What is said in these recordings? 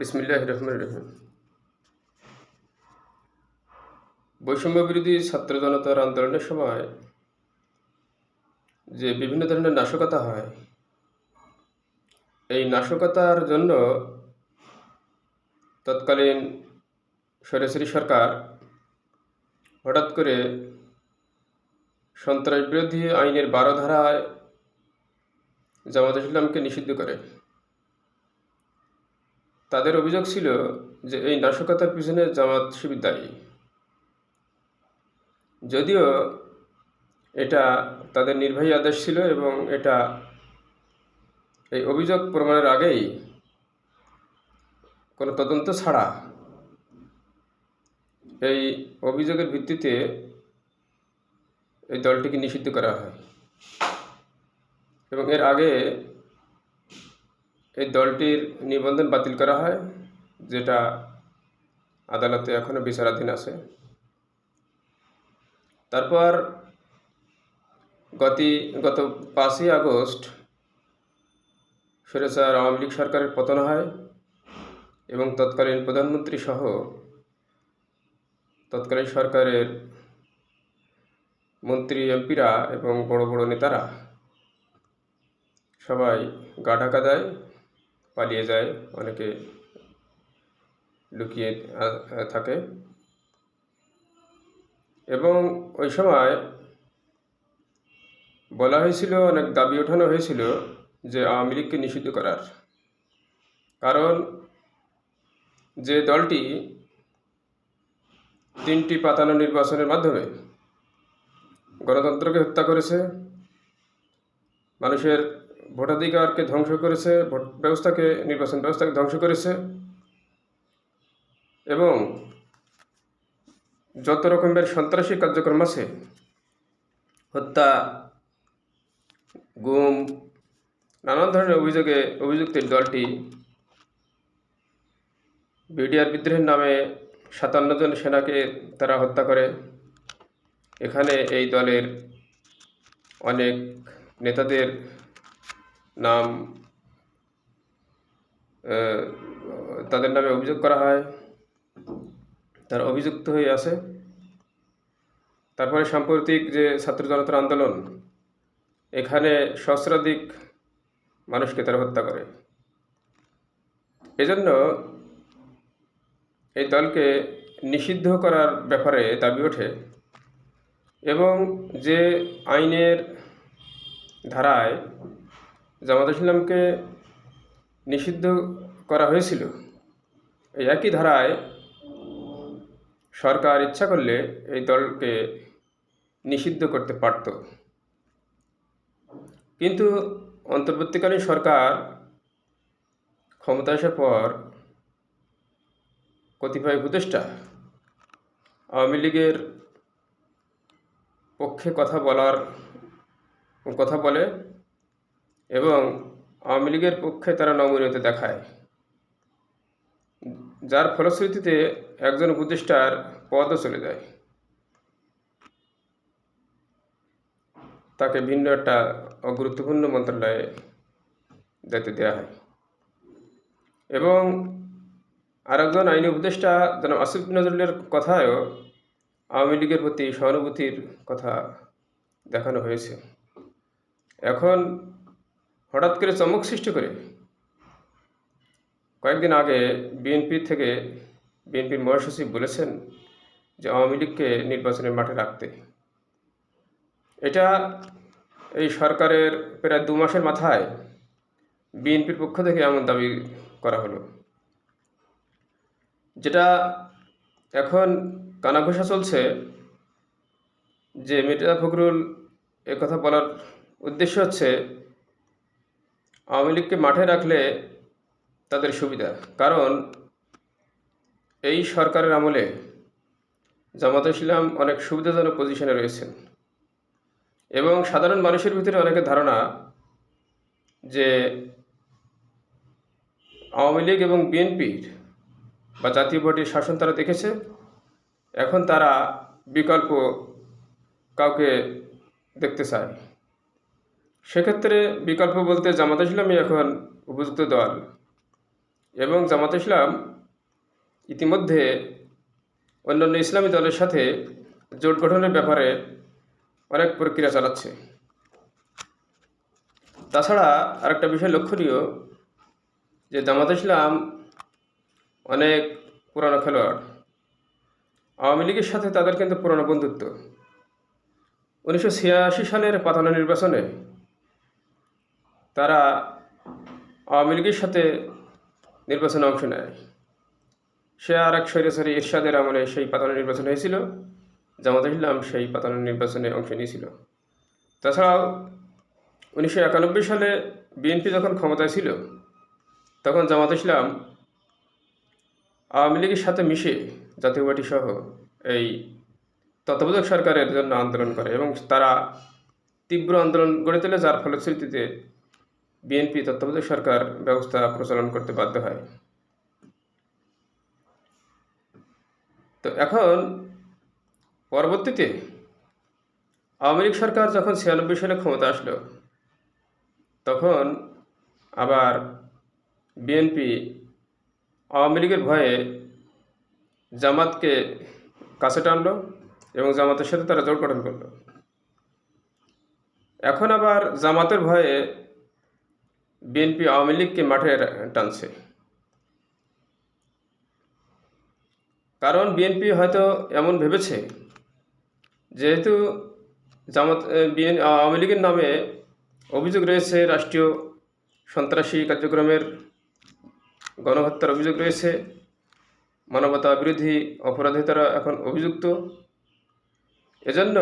বিসমিল্লাহ রহমান রহিম। বৈষম্য বিরোধী ছাত্র জনতার আন্দোলনের সময় যে বিভিন্ন ধরনের নাশকতা হয়, এই নাশকতার জন্য তৎকালীন সরেসরি সরকার হঠাৎ করে সন্ত্রাস বিরোধী আইনের বারো ধারায় জামাত ইসলামকে নিষিদ্ধ করে। তাদের অভিযোগ ছিল যে এই নাশকতার পিছনে জামাত শিবির দায়ী। যদিও এটা তাদের নির্বাহী আদেশ ছিল এবং এটা এই অভিযোগ প্রমাণের আগেই কোনো তদন্ত ছাড়া এই অভিযোগের ভিত্তিতে এই দলটিকে নিষিদ্ধ করা হয়। এবং এর আগে এই দলটির নিবন্ধন বাতিল করা হয়, যেটা আদালতে এখনও বিচারাধীন আছে। তারপর গতি, গত পাঁচই আগস্ট স্বৈরাচার আওয়ামী লীগ সরকারের পতন হয় এবং তৎকালীন প্রধানমন্ত্রী সহ তৎকালীন সরকারের মন্ত্রী, এমপিরা এবং বড় বড় নেতারা সবাই গা ঢাকা দেয়। পালিয়ে যায়, অনেকে লুকিয়ে থাকে। এবং ওই সময় বলা হয়েছিল, অনেক দাবি ওঠানো হয়েছিল যে আওয়ামী লীগকে নিষিদ্ধ করার। কারণ যে দলটি তিনটি পাতানো নির্বাচনের মাধ্যমে গণতন্ত্রকে হত্যা করেছে, মানুষের ভোটাধিকারকে ধ্বংস করেছে, ভোট ব্যবস্থাকে, নির্বাচন ব্যবস্থাকে ধ্বংস করেছে। এবং যত রকমের সন্ত্রাসী কার্যক্রম আছে, হত্যা, গুম, নানান ধরনের অভিযোগে, অভিযুক্তের দলটি বিডিআর বিদ্রোহের নামে সাতান্ন জন সেনাকে তারা হত্যা করে। এখানে এই দলের অনেক নেতাদের নাম তাদের নামে অভিযোগ করা হয়। তারা অভিযুক্ত হয়ে আছে। তারপরে সাম্প্রতিক যে ছাত্র জনতার আন্দোলন, এখানে সহস্রাধিক মানুষকে তারা হত্যা করে। এজন্য এই দলকে নিষিদ্ধ করার ব্যাপারে দাবি ওঠে এবং যে আইনের ধারায় জামাত ইসলামকে নিষিদ্ধ করা হয়েছিল। এই একই ধারায় সরকার ইচ্ছা করলে এই দলকে নিষিদ্ধ করতে পারত। কিন্তু অন্তর্বর্তীকালীন সরকার ক্ষমতা আসার পর কতিপয় উপদেষ্টা আওয়ামী লীগের পক্ষে কথা বলার, কথা বলে এবং আওয়ামী লীগের পক্ষে তারা নমনীয়তা দেখায়। যার ফলশ্রুতিতে একজন উপদেষ্টার পদও চলে যায়। তাকে ভিন্ন একটা গুরুত্বপূর্ণ মন্ত্রণালয়ে দায়িত্ব দেওয়া হয়। এবং আরেকজন আইনি উপদেষ্টা যেন আসিফ নজরুলের কথায়ও আওয়ামী লীগের প্রতি সহানুভূতির কথা দেখানো হয়েছে। এখন হঠাৎ করে চমক সৃষ্টি করে। কয়েকদিন আগে বিএনপি থেকে বিএনপির মহাসচিব বলেছেন যে আওয়ামী লীগকে নির্বাচনের মাঠে রাখতে। এটা এই সরকারের প্রায় দু মাসের মাথায় বিএনপির পক্ষ থেকে এমন দাবি করা হলো। যেটা এখন কানাঘোষা চলছে যে মির্জা ফখরুল কথা বলার উদ্দেশ্য হচ্ছে আওয়ামী লীগকে মাঠে রাখলে তাদের সুবিধা। কারণ এই সরকারের আমলে জামাত ইসলাম অনেক সুবিধাজনক পজিশনে রয়েছেন। এবং সাধারণ মানুষের ভিতরে অনেকের ধারণা যে আওয়ামী লীগ এবং বিএনপির বা জাতীয় পার্টির শাসন তারা দেখেছে। এখন তারা বিকল্প কাউকে দেখতে চায়। সেক্ষেত্রে বিকল্প বলতে জামাত ইসলামই এখন উপযুক্ত দল। এবং জামাত ইসলাম ইতিমধ্যে অন্যান্য ইসলামী দলের সাথে জোট গঠনের ব্যাপারে অনেক প্রক্রিয়া চালাচ্ছে। তাছাড়া আরেকটা বিষয় লক্ষণীয় যে জামাত ইসলাম অনেক পুরানো খেলোয়াড়। আওয়ামী লীগের সাথে তাদের কিন্তু পুরনো বন্ধুত্ব। উনিশশো ছিয়াশি সালের পাতানো নির্বাচনে তারা আওয়ামী লীগের সাথে নির্বাচনে অংশ নেয়। সে আর এক স্বৈরাচারী ইরশাদের আমলে সেই পাতানো নির্বাচন হয়েছিল। জামাত ইসলাম সেই পাতানো নির্বাচনে অংশ নিয়েছিল। তাছাড়াও উনিশশো একানব্বই সালে বিএনপি যখন ক্ষমতায় ছিল, তখন জামাত ইসলাম আওয়ামী লীগের সাথে মিশে জাতীয় পার্টি সহ এই তত্ত্বাবধায়ক সরকারের জন্য আন্দোলন করে এবং তারা তীব্র আন্দোলন গড়ে তোলে, যার ফলশ্রুতিতে বিএনপি তত্ত্বাবধায়ক সরকার ব্যবস্থা প্রচলন করতে বাধ্য হয়। তো এখন পরবর্তীতে আওয়ামী লীগ সরকার যখন ছিয়ানব্বই সালে ক্ষমতা আসলো, তখন আবার বিএনপি আওয়ামী লীগের ভয়ে জামাতকে কাছে টানলো এবং জামাতের সাথে তারা জোট গঠন করল। এখন আবার জামাতের ভয়ে বিএনপি আওয়ামী লীগকে মাঠে টানছে। কারণ বিএনপি হয়তো এমন ভেবেছে, যেহেতু জামাত বিএন আওয়ামী লীগের নামে অভিযোগ রয়েছে, রাষ্ট্রীয় সন্ত্রাসী কার্যক্রমের গণহত্যার অভিযোগ রয়েছে, মানবতা বিরোধী অপরাধে তারা এখন অভিযুক্ত। এজন্য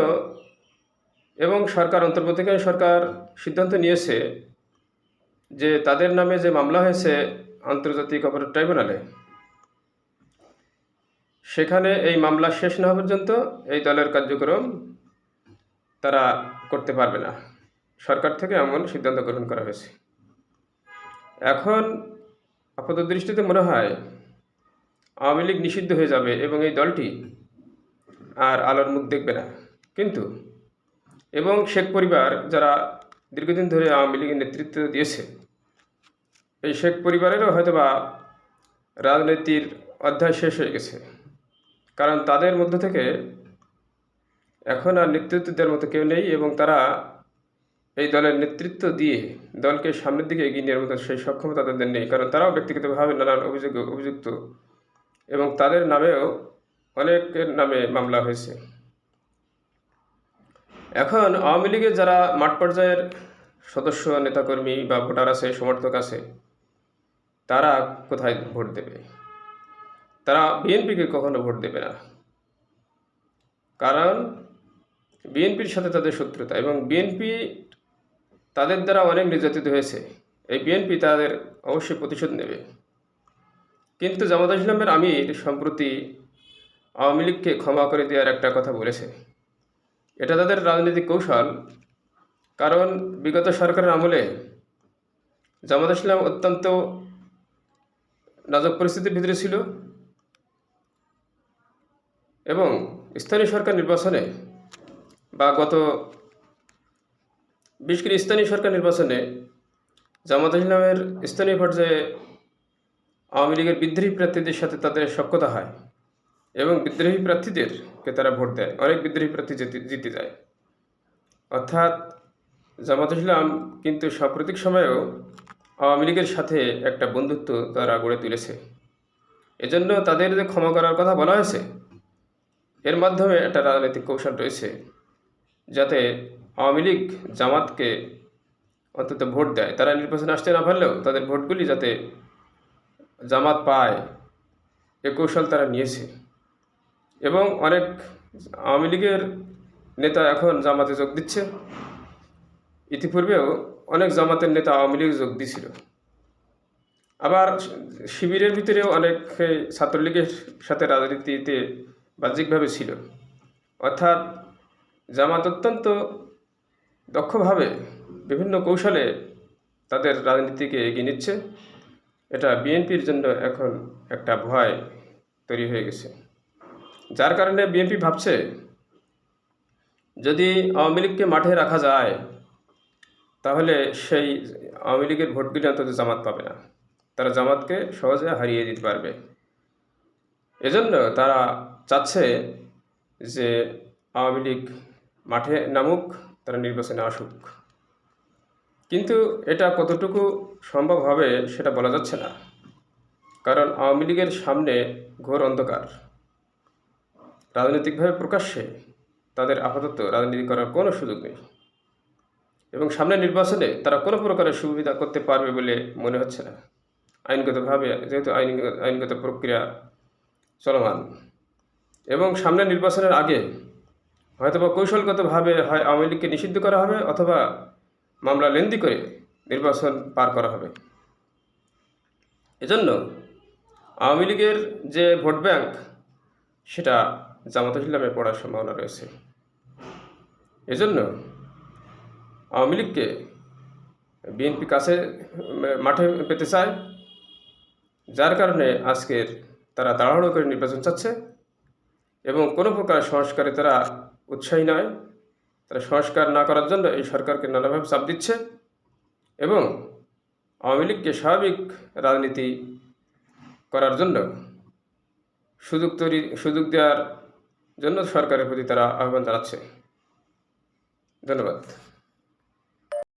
এবং সরকার অন্তর্বর্তীকালীন সরকার সিদ্ধান্ত নিয়েছে যে তাদের নামে যে মামলা হয়েছে আন্তর্জাতিক অপরাধ ট্রাইব্যুনালে, সেখানে এই মামলা শেষ না হওয়া পর্যন্ত এই দলের কার্যক্রম তারা করতে পারবে না। সরকার থেকে এমন সিদ্ধান্ত গ্রহণ করা হয়েছে। এখন আপাত দৃষ্টিতে মনে হয় আওয়ামী লীগ নিষিদ্ধ হয়ে যাবে এবং এই দলটি আর আলোর মুখ দেখবে না। কিন্তু এবং শেখ পরিবার যারা দীর্ঘদিন ধরে আওয়ামী লীগের নেতৃত্ব দিয়েছে এই শেখ পরিবারেরও হয়তোবা রাজনীতির অধ্যায় শেষ হয়ে গেছে। কারণ তাদের মধ্য থেকে এখন আর নেতৃত্ব দেওয়ার মতো কেউ নেই এবং তারা এই দলের নেতৃত্ব দিয়ে দলকে সামনের দিকে এগিয়ে নেওয়ার মতো সেই সক্ষমতা তাদের নেই। কারণ তারাও ব্যক্তিগতভাবে নানান অভিযোগ অভিযুক্ত এবং তাদের নামেও অনেকের নামে মামলা হয়েছে। এখন আওয়ামী লীগের যারা মাঠ পর্যায়ের সদস্য, নেতাকর্মী বা ভোটার আছে, সমর্থক আছে তারা কোথায় ভোট দেবে? তারা বিএনপিকে কখনো ভোট দেবে না। কারণ বিএনপির সাথে তাদের শত্রুতা এবং বিএনপি তাদের দ্বারা অনেক নির্যাতিত হয়েছে। এই বিএনপি তাদের অবশ্যই প্রতিশোধ নেবে। কিন্তু জামাত ইসলামের আমির সম্প্রতি আওয়ামী লীগকে ক্ষমা করে দেওয়ার একটা কথা বলেছে। এটা তাদের রাজনৈতিক কৌশল। কারণ বিগত সরকারের আমলে জামাত ইসলাম অত্যন্ত নাজক পরিস্থিতির ভিতরে ছিল। এবং স্থানীয় সরকার নির্বাচনে বা গত বিশেষ করে স্থানীয় সরকার নির্বাচনে জামাত ইসলামের স্থানীয় পর্যায়ে আওয়ামী লীগের বিদ্রোহী প্রার্থীদের সাথে তাদের সক্ষতা হয় এবং বিদ্রোহী প্রার্থীদেরকে তারা ভোট দেয়। অনেক বিদ্রোহী প্রার্থী জিতে যায়। অর্থাৎ জামাত ইসলাম কিন্তু সাম্প্রতিক সময়েও আওয়ামী লীগের সাথে একটা বন্ধুত্ব তারা গড়ে তুলেছে। এজন্য তাদের যে ক্ষমা করার কথা বলা হয়েছে, এর মাধ্যমে একটা রাজনৈতিক কৌশল রয়েছে যাতে আওয়ামী লীগ জামাতকে অন্তত ভোট দেয়। তারা নির্বাচনে আসতে না পারলেও তাদের ভোটগুলি যাতে জামাত পায়, এ কৌশল তারা নিয়েছে। এবং অনেক আওয়ামী লীগের নেতা এখন জামাতে যোগ দিচ্ছে। ইতিপূর্বেও অনেক জামাতের নেতা আওয়ামী লীগ যোগ দিছিল। আবার শিবিরের ভিতরেও অনেক ছাত্রলীগের সাথে রাজনীতিতে বাহ্যিকভাবে ছিল। অর্থাৎ জামাত অত্যন্ত দক্ষভাবে বিভিন্ন কৌশলে তাদের রাজনীতিকে এগিয়ে নিচ্ছে। এটা বিএনপির জন্য এখন একটা ভয় তৈরি হয়ে গেছে। যার কারণে বিএনপি ভাবছে, যদি আওয়ামী লীগকে মাঠে রাখা যায় তাহলে সেই আওয়ামী লীগের ভোটগুলি অন্তত জামাত পাবে না। তারা জামাতকে সহজে হারিয়ে দিতে পারবে। এজন্য তারা চাচ্ছে যে আওয়ামী লীগ মাঠে নামুক, তারা নির্বাচনে আসুক। কিন্তু এটা কতটুকু সম্ভব হবে সেটা বলা যাচ্ছে না। কারণ আওয়ামী লীগের সামনে ঘোর অন্ধকার। রাজনৈতিকভাবে প্রকাশ্যে তাদের আপাতত রাজনীতি করার কোনো সুযোগ নেই। এবং সামনের নির্বাচনে তারা কোনো প্রকারের সুবিধা করতে পারবে বলে মনে হচ্ছে না। আইনগতভাবে যেহেতু আইনগত আইনগত প্রক্রিয়া চলমান। এবং সামনের নির্বাচনের আগে হয়তোবা কৌশলগতভাবে হয় আওয়ামী লীগকে নিষিদ্ধ করা হবে অথবা মামলা লেন্দি করে নির্বাচন পার করা হবে। এজন্য আওয়ামী লীগের যে ভোট ব্যাংক, সেটা জামাত ইসলামে পড়ার সম্ভাবনা রয়েছে। এজন্য আওয়ামী লীগকে বিএনপি কাছে মাঠে পেতে চায়। যার কারণে আজকের তারা তাড়াহুড়ো করে নির্বাচন চাচ্ছে এবং কোনো প্রকার সংস্কারে তারা উৎসাহী নয়। তারা সংস্কার না করার জন্য এই সরকারকে নানাভাবে চাপ দিচ্ছে এবং আওয়ামী লীগকে স্বাভাবিক রাজনীতি করার জন্য সুযোগ তৈরি, সুযোগ দেওয়ার জন্য সরকারের প্রতি তারা আহ্বান জানাচ্ছে। ধন্যবাদ।